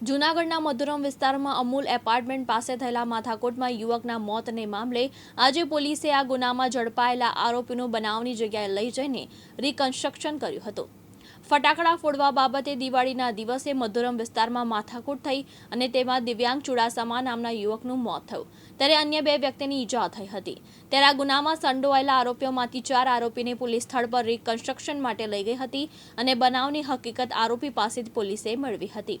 જૂનાગઢના મધુરમ વિસ્તારમાં અમૂલ એપાર્ટમેન્ટ પાસે થયેલા માથાકોટમાં યુવકના મોતને મામલે આજે પોલીસે આ ગુનામાં ઝડપાયેલા આરોપીનું બનાવની જગ્યાએ લઈ જઈને રિકન્સ્ટ્રક્શન કર્યું હતું. ફટાકડા ફોડવા બાબતે દિવાળીના દિવસે મધુરમ વિસ્તારમાં માથાકૂટ થઈ અને તેમાં દિવ્યાંગ ચુડાસમા નામના યુવકનું મોત થયું. ત્યારે અન્ય બે વ્યક્તિની ઈજા થઈ હતી. ત્યારે આ ગુનામાં સંડોવાયેલા આરોપીઓમાંથી ચાર આરોપીને પોલીસ સ્થળ પર રિકન્સ્ટ્રક્શન માટે લઈ ગઈ હતી અને બનાવની હકીકત આરોપી પાસેથી પોલીસે મેળવી હતી.